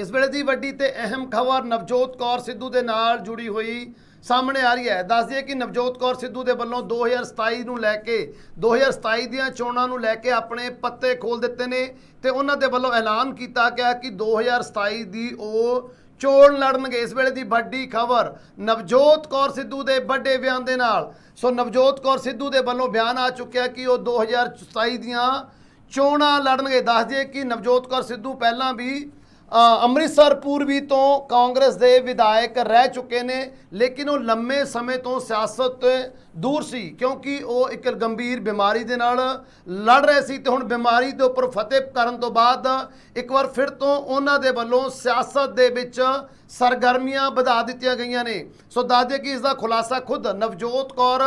ਇਸ ਵੇਲੇ ਦੀ ਵੱਡੀ ਤੇ ਅਹਿਮ ਖਬਰ ਨਵਜੋਤ ਕੌਰ ਸਿੱਧੂ ਦੇ ਨਾਲ ਜੁੜੀ ਹੋਈ ਸਾਹਮਣੇ ਆ ਰਹੀ ਹੈ। ਦੱਸ ਦਈਏ ਕਿ ਨਵਜੋਤ ਕੌਰ ਸਿੱਧੂ ਦੇ ਵੱਲੋਂ 2027 ਨੂੰ ਲੈ ਕੇ 2027 ਦੀਆਂ ਚੋਣਾਂ ਨੂੰ ਲੈ ਕੇ ਆਪਣੇ ਪੱਤੇ ਖੋਲ ਦਿੱਤੇ ਨੇ ਤੇ ਉਹਨਾਂ ਦੇ ਵੱਲੋਂ ਐਲਾਨ ਕੀਤਾ ਗਿਆ ਕਿ 2027 ਦੀ ਉਹ ਚੋਣ ਲੜਨਗੇ। ਇਸ ਵੇਲੇ ਦੀ ਵੱਡੀ ਖਬਰ ਨਵਜੋਤ ਕੌਰ ਸਿੱਧੂ ਦੇ ਵੱਡੇ ਬਿਆਨ ਦੇ ਨਾਲ। ਸੋ ਨਵਜੋਤ ਕੌਰ ਸਿੱਧੂ ਦੇ ਵੱਲੋਂ ਬਿਆਨ ਆ ਚੁੱਕਿਆ ਕਿ ਉਹ 2027 ਦੀਆਂ ਚੋਣਾਂ ਲੜਨਗੇ। ਦੱਸ ਦਈਏ ਕਿ ਨਵਜੋਤ ਕੌਰ ਸਿੱਧੂ ਪਹਿਲਾਂ ਵੀ ਅੰਮ੍ਰਿਤਸਰ ਪੂਰਬੀ ਤੋਂ ਕਾਂਗਰਸ ਦੇ ਵਿਧਾਇਕ ਰਹਿ ਚੁੱਕੇ ਨੇ, ਲੇਕਿਨ ਉਹ ਲੰਮੇ ਸਮੇਂ ਤੋਂ ਸਿਆਸਤ ਤੋਂ ਦੂਰ ਸੀ, ਕਿਉਂਕਿ ਉਹ ਇੱਕ ਗੰਭੀਰ ਬਿਮਾਰੀ ਦੇ ਨਾਲ ਲੜ ਰਹੇ ਸੀ ਤੇ ਹੁਣ ਬਿਮਾਰੀ ਦੇ ਉੱਪਰ ਫਤਿਹ ਕਰਨ ਤੋਂ ਬਾਅਦ ਇੱਕ ਵਾਰ ਫਿਰ ਤੋਂ ਉਹਨਾਂ ਦੇ ਵੱਲੋਂ ਸਿਆਸਤ ਦੇ ਵਿੱਚ ਸਰਗਰਮੀਆਂ ਵਧਾ ਦਿੱਤੀਆਂ ਗਈਆਂ ਨੇ। ਸੋ ਦੱਸਦੇ ਕਿ ਇਸ ਦਾ ਖੁਲਾਸਾ ਖੁਦ ਨਵਜੋਤ ਕੌਰ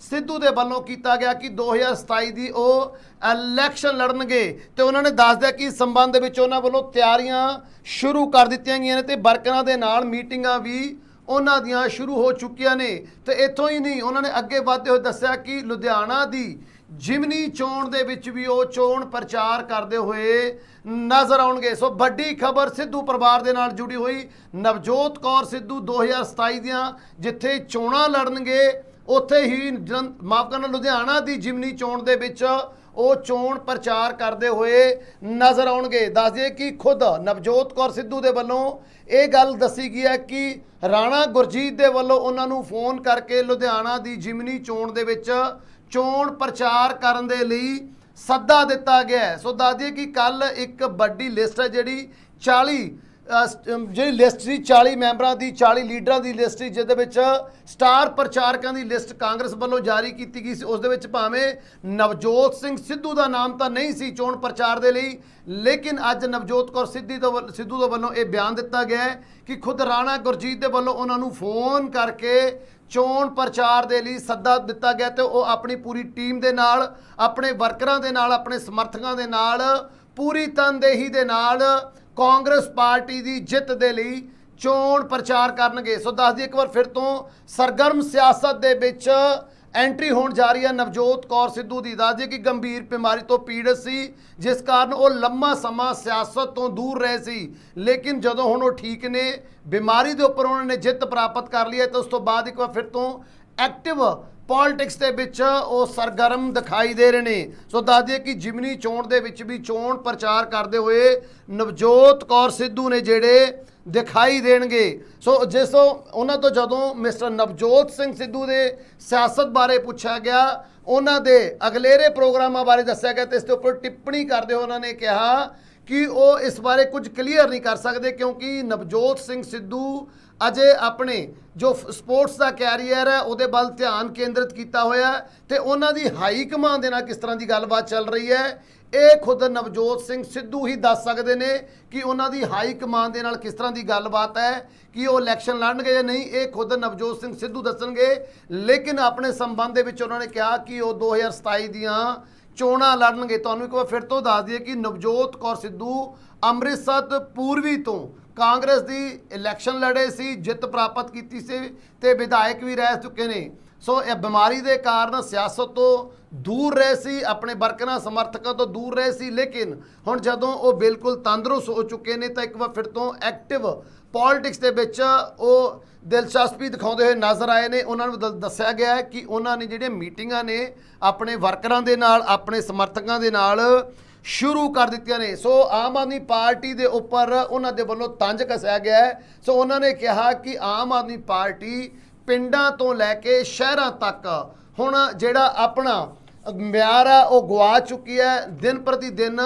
ਸਿੱਧੂ ਦੇ ਵੱਲੋਂ ਕੀਤਾ ਗਿਆ ਕਿ 2027 ਦੀ ਉਹ ਇਲੈਕਸ਼ਨ ਲੜਨਗੇ। ਤੇ ਉਹਨਾਂ ਨੇ ਦੱਸਦਿਆ ਕਿ ਇਸ ਸੰਬੰਧ ਵਿੱਚ ਉਹਨਾਂ ਵੱਲੋਂ ਤਿਆਰੀਆਂ ਸ਼ੁਰੂ ਕਰ ਦਿੱਤੀਆਂ ਗਈਆਂ ਨੇ ਤੇ ਵਰਕਰਾਂ ਦੇ ਨਾਲ ਮੀਟਿੰਗਾਂ ਵੀ ਉਹਨਾਂ ਦੀਆਂ ਸ਼ੁਰੂ ਹੋ ਚੁੱਕੀਆਂ ਨੇ। ਤੇ ਇੱਥੋਂ ਹੀ ਨਹੀਂ, ਉਹਨਾਂ ਨੇ ਅੱਗੇ ਵਧਦੇ ਹੋਏ ਦੱਸਿਆ ਕਿ ਲੁਧਿਆਣਾ ਦੀ ਜਿਮਨੀ ਚੋਣ ਦੇ ਵਿੱਚ ਵੀ ਉਹ ਚੋਣ ਪ੍ਰਚਾਰ ਕਰਦੇ ਹੋਏ ਨਜ਼ਰ ਆਉਣਗੇ। ਸੋ ਵੱਡੀ ਖਬਰ ਸਿੱਧੂ ਪਰਿਵਾਰ ਦੇ ਨਾਲ ਜੁੜੀ ਹੋਈ। ਨਵਜੋਤ ਕੌਰ ਸਿੱਧੂ 2027 ਦੀਆਂ ਜਿੱਥੇ ਚੋਣਾਂ ਲੜਨਗੇ, ਉੱਥੇ ਹੀ ਮਾਫ਼ ਕਰਨਾ, ਲੁਧਿਆਣਾ ਦੀ ਜਿਮਨੀ ਚੋਣ ਦੇ ਵਿੱਚ ਉਹ ਚੋਣ ਪ੍ਰਚਾਰ ਕਰਦੇ ਹੋਏ ਨਜ਼ਰ ਆਉਣਗੇ। ਦੱਸ ਦਈਏ ਕਿ ਖੁਦ ਨਵਜੋਤ ਕੌਰ ਸਿੱਧੂ ਦੇ ਵੱਲੋਂ ਇਹ ਗੱਲ ਦੱਸੀ ਗਈ ਹੈ ਕਿ ਰਾਣਾ ਗੁਰਜੀਤ ਦੇ ਵੱਲੋਂ ਉਹਨਾਂ ਨੂੰ ਫੋਨ ਕਰਕੇ ਲੁਧਿਆਣਾ ਦੀ ਜਿਮਨੀ ਚੋਣ ਦੇ ਵਿੱਚ ਚੋਣ ਪ੍ਰਚਾਰ ਕਰਨ ਦੇ ਲਈ ਸੱਦਾ ਦਿੱਤਾ ਗਿਆ ਸੋ ਦੱਸ ਦਈਏ ਕਿ ਕੱਲ ਇੱਕ ਵੱਡੀ ਲਿਸਟ ਹੈ ਜਿਹੜੀ 40 ਜਿਹੜੀ ਲਿਸਟ ਸੀ 40 ਮੈਂਬਰਾਂ ਦੀ 40 ਲੀਡਰਾਂ ਦੀ ਲਿਸਟ ਸੀ, ਜਿਹਦੇ ਵਿੱਚ ਸਟਾਰ ਪ੍ਰਚਾਰਕਾਂ ਦੀ ਲਿਸਟ ਕਾਂਗਰਸ ਵੱਲੋਂ ਜਾਰੀ ਕੀਤੀ ਗਈ ਸੀ, ਉਸ ਦੇ ਵਿੱਚ ਭਾਵੇਂ ਨਵਜੋਤ ਸਿੰਘ ਸਿੱਧੂ ਦਾ ਨਾਮ ਤਾਂ ਨਹੀਂ ਸੀ ਚੋਣ ਪ੍ਰਚਾਰ ਦੇ ਲਈ, ਲੇਕਿਨ ਅੱਜ ਨਵਜੋਤ ਕੌਰ ਸਿੱਧੀ ਤੋਂ ਵੱਲ- ਸਿੱਧੂ ਦੇ ਵੱਲੋਂ ਇਹ ਬਿਆਨ ਦਿੱਤਾ ਗਿਆ ਕਿ ਖੁਦ ਰਾਣਾ ਗੁਰਜੀਤ ਦੇ ਵੱਲੋਂ ਉਹਨਾਂ ਨੂੰ ਫੋਨ ਕਰਕੇ ਚੋਣ ਪ੍ਰਚਾਰ ਦੇ ਲਈ ਸੱਦਾ ਦਿੱਤਾ ਗਿਆ ਤੇ ਉਹ ਆਪਣੀ ਪੂਰੀ ਟੀਮ ਦੇ ਨਾਲ, ਆਪਣੇ ਵਰਕਰਾਂ ਦੇ ਨਾਲ, ਆਪਣੇ ਸਮਰਥਕਾਂ ਦੇ ਨਾਲ, ਪੂਰੀ ਤਨਦੇਹੀ ਦੇ ਨਾਲ ਕਾਂਗਰਸ ਪਾਰਟੀ ਦੀ ਜਿੱਤ ਦੇ ਲਈ ਚੋਣ ਪ੍ਰਚਾਰ ਕਰਨਗੇ। ਸੋ ਦੱਸ ਦਈਏ ਇੱਕ ਵਾਰ ਫਿਰ ਤੋਂ ਸਰਗਰਮ ਸਿਆਸਤ ਦੇ ਵਿੱਚ ਐਂਟਰੀ ਹੋਣ ਜਾ ਰਹੀ ਹੈ ਨਵਜੋਤ ਕੌਰ ਸਿੱਧੂ ਦੀ। ਦੱਸ ਦਈਏ ਕਿ ਗੰਭੀਰ ਬਿਮਾਰੀ ਤੋਂ ਪੀੜਤ ਸੀ, ਜਿਸ ਕਾਰਨ ਉਹ ਲੰਮਾ ਸਮਾਂ ਸਿਆਸਤ ਤੋਂ ਦੂਰ ਰਹੇ ਸੀ। ਲੇਕਿਨ ਜਦੋਂ ਹੁਣ ਉਹ ਠੀਕ ਨੇ, ਬਿਮਾਰੀ ਦੇ ਉੱਪਰ ਉਹਨਾਂ ਨੇ ਜਿੱਤ ਪ੍ਰਾਪਤ ਕਰ ਲਈ ਹੈ, ਤਾਂ ਉਸ ਤੋਂ ਬਾਅਦ ਇੱਕ ਵਾਰ ਫਿਰ ਤੋਂ ਐਕਟਿਵ ਪੋਲਿਟਿਕਸ ਦੇ ਵਿੱਚ ਉਹ ਸਰਗਰਮ ਦਿਖਾਈ ਦੇ ਰਹੇ ਨੇ। ਸੋ ਦੱਸ ਦਈਏ ਕਿ ਜਿਮਨੀ ਚੋਣ ਦੇ ਵਿੱਚ ਵੀ ਚੋਣ ਪ੍ਰਚਾਰ ਕਰਦੇ ਹੋਏ ਨਵਜੋਤ ਕੌਰ ਸਿੱਧੂ ਨੇ ਜਿਹੜੇ ਦਿਖਾਈ ਦੇਣਗੇ। ਸੋ ਜਿਸ ਤੋਂ ਉਹਨਾਂ ਤੋਂ ਜਦੋਂ ਮਿਸਟਰ ਨਵਜੋਤ ਸਿੰਘ ਸਿੱਧੂ ਦੇ ਸਿਆਸਤ ਬਾਰੇ ਪੁੱਛਿਆ ਗਿਆ, ਉਹਨਾਂ ਦੇ ਅਗਲੇਰੇ ਪ੍ਰੋਗਰਾਮਾਂ ਬਾਰੇ ਦੱਸਿਆ ਗਿਆ ਤੇ ਇਸ ਦੇ ਉੱਪਰ ਟਿੱਪਣੀ ਕਰਦੇ ਹੋਏ ਉਹਨਾਂ ਨੇ ਕਿਹਾ ਕਿ ਉਹ ਇਸ ਬਾਰੇ ਕੁਝ ਕਲੀਅਰ ਨਹੀਂ ਕਰ ਸਕਦੇ ਕਿਉਂਕਿ ਨਵਜੋਤ ਸਿੰਘ ਸਿੱਧੂ ਅਜੇ ਆਪਣੇ ਜੋ ਸਪੋਰਟਸ ਦਾ ਕੈਰੀਅਰ ਹੈ, ਉਹਦੇ ਵੱਲ ਧਿਆਨ ਕੇਂਦਰਿਤ ਕੀਤਾ ਹੋਇਆ ਹੈ ਤੇ ਉਹਨਾਂ ਦੀ ਹਾਈ ਕਮਾਂਡ ਦੇ ਨਾਲ ਕਿਸ ਤਰ੍ਹਾਂ ਦੀ ਗੱਲਬਾਤ ਚੱਲ ਰਹੀ ਹੈ, ਇਹ ਖੁਦ ਨਵਜੋਤ ਸਿੰਘ ਸਿੱਧੂ ਹੀ ਦੱਸ ਸਕਦੇ ਨੇ ਕਿ ਉਹਨਾਂ ਦੀ ਹਾਈ ਕਮਾਂਡ ਦੇ ਨਾਲ ਕਿਸ ਤਰ੍ਹਾਂ ਦੀ ਗੱਲਬਾਤ ਹੈ, ਕਿ ਉਹ ਇਲੈਕਸ਼ਨ ਲੜਨਗੇ ਜਾਂ ਨਹੀਂ, ਇਹ ਖੁਦ ਨਵਜੋਤ ਸਿੰਘ ਸਿੱਧੂ ਦੱਸਣਗੇ। ਲੇਕਿਨ ਆਪਣੇ ਸੰਬੰਧ ਦੇ ਵਿੱਚ ਉਹਨਾਂ ਨੇ ਕਿਹਾ ਕਿ ਉਹ 2027 ਦੀਆਂ ਚੋਣਾਂ ਲੜਨਗੇ। ਤੁਹਾਨੂੰ ਇੱਕ ਵਾਰ ਫਿਰ ਤੋਂ ਦੱਸ ਦਈਏ ਕਿ ਨਵਜੋਤ ਕੌਰ ਸਿੱਧੂ ਅੰਮ੍ਰਿਤਸਰ ਪੂਰਬੀ ਤੋਂ ਕਾਂਗਰਸ ਦੀ ਇਲੈਕਸ਼ਨ ਲੜੇ ਸੀ, ਜਿੱਤ ਪ੍ਰਾਪਤ ਕੀਤੀ ਸੀ ਤੇ ਵਿਧਾਇਕ ਵੀ ਰਹਿ ਚੁੱਕੇ ਨੇ। ਸੋ ਇਹ ਬਿਮਾਰੀ ਦੇ ਕਾਰਨ ਸਿਆਸਤ ਤੋਂ ਦੂਰ ਰਹੇ ਸੀ, ਆਪਣੇ ਵਰਕਰਾਂ, ਸਮਰਥਕਾਂ ਤੋਂ ਦੂਰ ਰਹੇ ਸੀ, ਲੇਕਿਨ ਹੁਣ ਜਦੋਂ ਉਹ ਬਿਲਕੁਲ ਤੰਦਰੁਸਤ ਹੋ ਚੁੱਕੇ ਨੇ, ਤਾਂ ਇੱਕ ਵਾਰ ਫਿਰ ਤੋਂ ਐਕਟਿਵ ਪੋਲਿਟਿਕਸ ਦੇ ਵਿੱਚ ਉਹ ਦਿਲਚਸਪੀ ਦਿਖਾਉਂਦੇ ਹੋਏ ਨਜ਼ਰ ਆਏ ਨੇ। ਉਹਨਾਂ ਨੂੰ ਦ- ਦੱਸਿਆ ਗਿਆ ਹੈ ਕਿ ਉਹਨਾਂ ਨੇ ਜਿਹੜੀਆਂ ਮੀਟਿੰਗਾਂ ਨੇ, ਆਪਣੇ ਵਰਕਰਾਂ ਦੇ ਨਾਲ, ਆਪਣੇ ਸਮਰਥਕਾਂ ਦੇ ਨਾਲ ਸ਼ੁਰੂ ਕਰ ਦਿੱਤੀਆਂ ਨੇ। ਸੋ ਆਮ ਆਦਮੀ ਪਾਰਟੀ ਦੇ ਉੱਪਰ ਉਹਨਾਂ ਦੇ ਵੱਲੋਂ ਤੰਜ ਕਸਿਆ ਗਿਆ ਹੈ। ਸੋ ਉਹਨਾਂ ਨੇ ਕਿਹਾ ਕਿ ਆਮ ਆਦਮੀ ਪਾਰਟੀ ਪਿੰਡਾਂ ਤੋਂ ਲੈ ਕੇ ਸ਼ਹਿਰਾਂ ਤੱਕ ਹੁਣ ਜਿਹੜਾ ਆਪਣਾ ਮਿਆਰ ਆ, ਉਹ ਗਵਾ ਚੁੱਕੀ ਹੈ। ਦਿਨ ਪ੍ਰਤੀ ਦਿਨ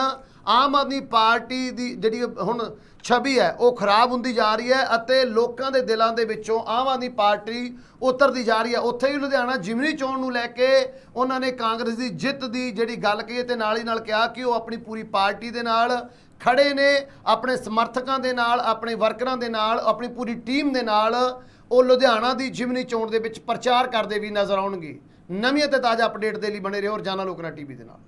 ਆਮ ਆਦਮੀ ਪਾਰਟੀ ਦੀ ਜਿਹੜੀ ਹੁਣ ਛਵੀ ਹੈ, ਉਹ ਖਰਾਬ ਹੁੰਦੀ ਜਾ ਰਹੀ ਹੈ ਅਤੇ ਲੋਕਾਂ ਦੇ ਦਿਲਾਂ ਦੇ ਵਿੱਚੋਂ ਆਮ ਆਦਮੀ ਪਾਰਟੀ ਉਤਰਦੀ ਜਾ ਰਹੀ ਹੈ। ਉੱਥੇ ਹੀ ਲੁਧਿਆਣਾ ਜਿਮਨੀ ਚੋਣ ਨੂੰ ਲੈ ਕੇ ਉਹਨਾਂ ਨੇ ਕਾਂਗਰਸ ਦੀ ਜਿੱਤ ਦੀ ਜਿਹੜੀ ਗੱਲ ਕਹੀ ਹੈ ਤੇ ਨਾਲ ਹੀ ਨਾਲ ਕਿਹਾ ਕਿ ਉਹ ਆਪਣੀ ਪੂਰੀ ਪਾਰਟੀ ਦੇ ਨਾਲ ਖੜੇ ਨੇ, ਆਪਣੇ ਸਮਰਥਕਾਂ ਦੇ ਨਾਲ, ਆਪਣੇ ਵਰਕਰਾਂ ਦੇ ਨਾਲ, ਆਪਣੀ ਪੂਰੀ ਟੀਮ ਦੇ ਨਾਲ ਉਹ ਲੁਧਿਆਣਾ ਦੀ ਜਿਮਨੀ ਚੋਣ ਦੇ ਵਿੱਚ ਪ੍ਰਚਾਰ ਕਰਦੇ ਵੀ ਨਜ਼ਰ ਆਉਣਗੇ। ਨਵੀਂ ਅਤੇ ਤਾਜ਼ਾ ਅਪਡੇਟ ਦੇ ਲਈ ਬਣੇ ਰਹੋ ਰੋਜ਼ਾਨਾ ਲੋਕਨਾ ਟੀਵੀ ਦੇ ਨਾਲ।